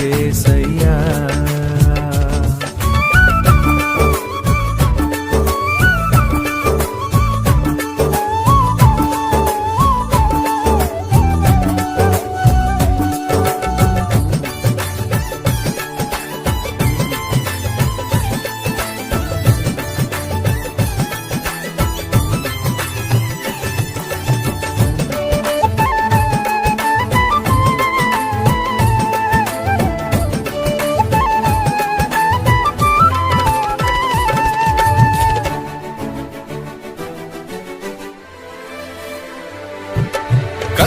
ఏసయ్య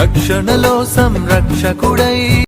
రక్షణలో సంరక్షకుడై